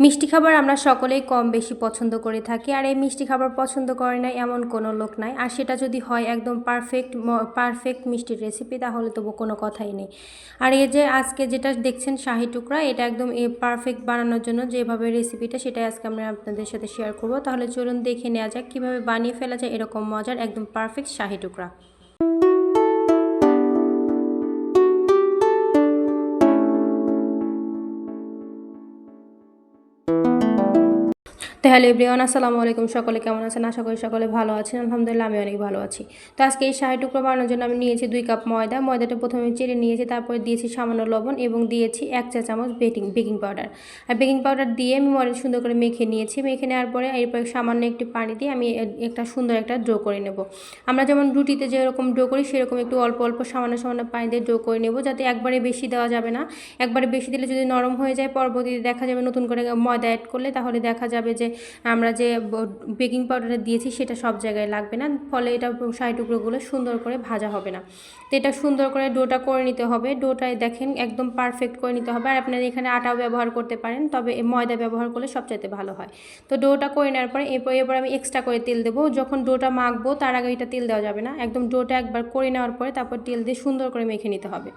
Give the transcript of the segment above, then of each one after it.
মিষ্টি খাবার আমরা সকলেই কম বেশি পছন্দ করে থাকি, আর এই মিষ্টি খাবার পছন্দ করে না এমন কোনো লোক নাই। আর সেটা যদি হয় একদম পারফেক্ট পারফেক্ট মিষ্টির রেসিপি তাহলে তবু কোনো কথাই নেই। আর এই যে আজকে যেটা দেখছেন শাহি টুকরা, এটা একদম এ পারফেক্ট বানানোর জন্য যেভাবে রেসিপিটা সেটাই আজকে আমরা আপনাদের সাথে শেয়ার করব। তাহলে চলুন দেখে নেওয়া যাক কীভাবে বানিয়ে ফেলা যায় এরকম মজার একদম পারফেক্ট শাহি টুকরা। তো হ্যালো আসসালামু আলাইকুম। সকলে কেমন আছেন? আশা করি সকলে ভালো আছেন। আলহামদুলিল্লাহ আমি অনেক ভালো আছি। তো আজকে এই শাড়ি টুকরো বানানোর জন্য আমি নিয়েছি দুই কাপ ময়দা। ময়দাটা প্রথমে চেড়ে নিয়েছি, তারপরে দিয়েছি সামান্য লবণ এবং দিয়েছি এক চা চামচ বেকিং বেকিং পাউডার। আর বেকিং পাউডার দিয়ে আমি ময়দা সুন্দর করে মেখে নিয়েছি। মেখে নেওয়ার পরে এরপর সামান্য একটি পানি দিয়ে আমি একটা সুন্দর একটা ড্রো করে নেব। আমরা যেমন রুটিতে যেরকম ড্রো করি, সেরকম একটু অল্প অল্প সামান্য সামান্য পানি দিয়ে ড্রো করে নেব। যাতে একবারে বেশি দেওয়া যাবে না। একবারে বেশি দিলে যদি নরম হয়ে যায়, পরবর্তীতে দেখা যাবে নতুন করে ময়দা অ্যাড করলে, তাহলে দেখা যাবে যে আমরা যে বেকিং পাউডারটা দিয়েছি সেটা সব জায়গায় লাগবে না। ফলে এটা শাড়ি টুকরোগুলো সুন্দর করে ভাজা হবে না। তো এটা সুন্দর করে ডোটা করে নিতে হবে। ডোটায় দেখেন একদম পারফেক্ট করে নিতে হবে। আর আপনারা এখানে আটাও ব্যবহার করতে পারেন, তবে ময়দা ব্যবহার করলে সবচাইতে ভালো হয়। তো ডোটা করে নেওয়ার পরে এরপর এরপর আমি এক্সট্রা করে তেল দেবো। যখন ডোটা মাখবো, তার আগে এটা তেল দেওয়া যাবে না। একদম ডোটা একবার করে নেওয়ার পরে তারপর তেল দিয়ে সুন্দর করে মেখে নিতে হবে।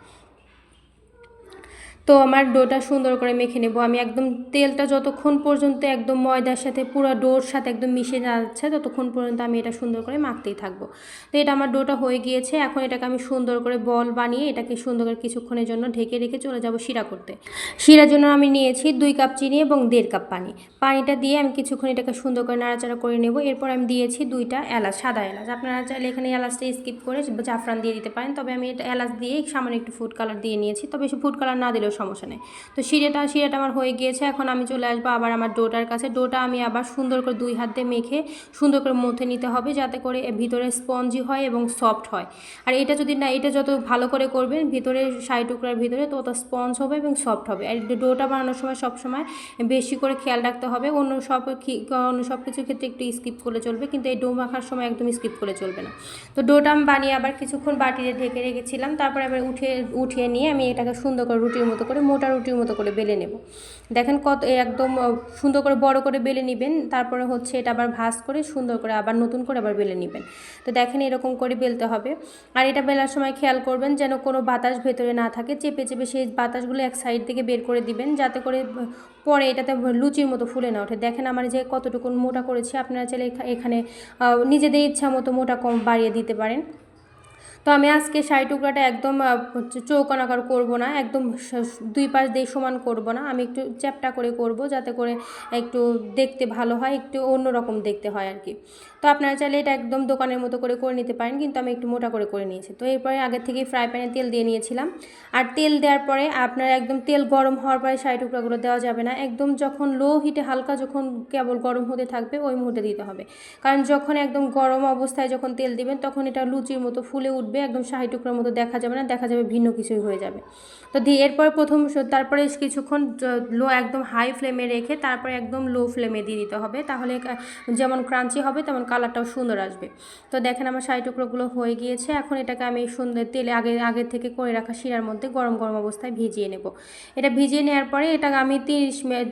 তো আমার ডোটা সুন্দর করে মেখে নেব। আমি একদম তেলটা যতক্ষণ পর্যন্ত একদম ময়দার সাথে পুরো ডোর সাথে একদম মিশে যাচ্ছে, ততক্ষণ পর্যন্ত আমি এটা সুন্দর করে মাখতেই থাকব। তো এটা আমার ডোটা হয়ে গিয়েছে। এখন এটাকে আমি সুন্দর করে বল বানিয়ে এটাকে সুন্দর করে কিছুক্ষণের জন্য ঢেকে রেখে চলে যাব শিরা করতে। শিরার জন্য আমি নিয়েছি দুই কাপ চিনি এবং দেড় কাপ পানি। পানিটা দিয়ে আমি কিছুক্ষণ এটাকে সুন্দর করে নাড়াচাড়া করে নেব। এরপর আমি দিয়েছি দুইটা এলাচ, সাদা এলাচ। আপনারা চাইলে এখানে এলাচটা স্কিপ করে জাফরান দিয়ে দিতে পারেন। তবে আমি এটা এলাচ দিয়ে সামান্য একটু ফুড কালার দিয়ে নিয়েছি। তবে সে ফুড কালার না দিলেও সমস্যা নেই। তো শিরেটা শিরেটা আমার হয়ে গিয়েছে, এখন আমি চলে আসব আবার আমার ডোটার কাছে। ডোটা আমি আবার সুন্দর করে দুই হাত দিয়ে মেখে সুন্দর করে মথে নিতে হবে যাতে করে ভিতরে স্পঞ্জি হয় এবং সফট হয়। আর এটা যদি না, এটা যত ভালো করে করবেন ভিতরে সাই টুকরার ভিতরে তত স্পঞ্জ হবে এবং সফট হবে। আর ডোটা বানানোর সময় সব সময় বেশি করে খেয়াল রাখতে হবে। অন্য সব অন্য সব কিছুর ক্ষেত্রে একটু স্কিপ করে চলবে, কিন্তু এই ডো মাখার সময় একদম স্কিপ করে চলবে না। তো ডোটা আমি বানিয়ে আবার কিছুক্ষণ বাটিতে ঢেকে রেখেছিলাম, তারপরে আবার উঠে, উঠিয়ে নিয়ে আমি এটাকে সুন্দর করে রুটির মতো করে মোটা রুটির মতো করে বেলে নেব। দেখেন কত একদম সুন্দর করে বড় করে বেলে নেবেন, তারপরে হচ্ছে এটা আবার ভাজ করে সুন্দর করে আবার নতুন করে আবার বেলে নেবেন। তো দেখেন এরকম করে বেলতে হবে। আর এটা বেলার সময় খেয়াল করবেন যেন কোনো বাতাস ভেতরে না থাকে, চেপে চেপে সেই বাতাসগুলো এক সাইড থেকে বের করে দিবেন, যাতে করে পরে এটাতে লুচির মতো ফুলে না ওঠে। দেখেন আমার যে কতটুকু মোটা করেছি, আপনারা চাইলে এখানে নিজেদের ইচ্ছা মতো মোটা কম বাড়িয়ে দিতে পারেন। তো আমি আজকে শাড়ি টুকরাটা একদম চৌকোনাকার করব না, একদম দুই পাশ দিয়ে সমান করব না। আমি একটু চ্যাপটা করে করব যাতে করে একটু দেখতে ভালো হয়, একটু অন্যরকম দেখতে হয় আর কি। তো আপনারা চাইলে এটা একদম দোকানের মতো করে করে নিতে পারেন, কিন্তু আমি একটু মোটা করে করে নিয়েছি। তো এরপরে আগে থেকে ফ্রাই প্যানে তেল দিয়ে নিয়েছিলাম। আর তেল দেওয়ার পরে আপনার একদম তেল গরম হওয়ার পরে শাড়ি টুকরাগুলো দেওয়া যাবে না। একদম যখন লো হিটে হালকা যখন কেবল গরম হতে থাকবে, ওই মুহূর্তে দিতে হবে। কারণ যখন একদম গরম অবস্থায় যখন তেল দিবেন, তখন এটা লুচির মতো ফুলে উঠবে। একদম শাহি টুকরার মতো দেখা যাবে না, দেখা যাবে ভিন্ন কিছুই হয়ে যাবে। তো দিয়ে এরপর প্রথম তারপরে কিছুক্ষণ লো একদম হাই ফ্লেমে রেখে তারপরে একদম লো ফ্লেমে দিয়ে দিতে হবে। তাহলে যেমন ক্রাঞ্চি হবে, তেমন কালারটাও সুন্দর আসবে। তো দেখেন আমার শাড়ি টুকরোগুলো হয়ে গিয়েছে, এখন এটাকে আমি সুন্দর তেলে আগে আগে থেকে করে রাখা শিরার মধ্যে গরম গরম অবস্থায় ভিজিয়ে নেব। এটা ভিজিয়ে নেওয়ার পরে এটা আমি তিরিশ মিনিট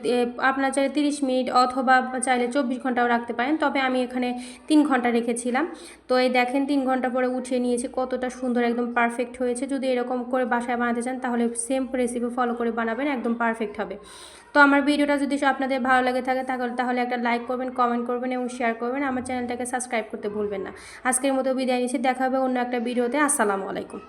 আপনার চাইলে তিরিশ মিনিট অথবা চাইলে চব্বিশ ঘন্টাও রাখতে পারেন। তবে আমি এখানে তিন ঘণ্টা রেখেছিলাম। তো এই দেখেন তিন ঘণ্টা পরে উঠিয়ে নিয়েছি কতটা সুন্দর, একদম পারফেক্ট হয়েছে। যদি এরকম করে বাসায় বানাতে চান, তাহলে সেম রেসিপি ফলো করে বানাবেন, একদম পারফেক্ট হবে। তো আমার ভিডিওটা যদি আপনাদের ভালো লাগে থাকে, তাহলে তাহলে একটা লাইক করবেন কমেন্ট করবেন এবং শেয়ার করবেন। আমার চ্যানেলটাকে সাবস্ক্রাইব করতে ভুলবেন না। আজকের মতো বিদায় নিচ্ছি, দেখা হবে অন্য একটা ভিডিওতে। আসসালামু আলাইকুম।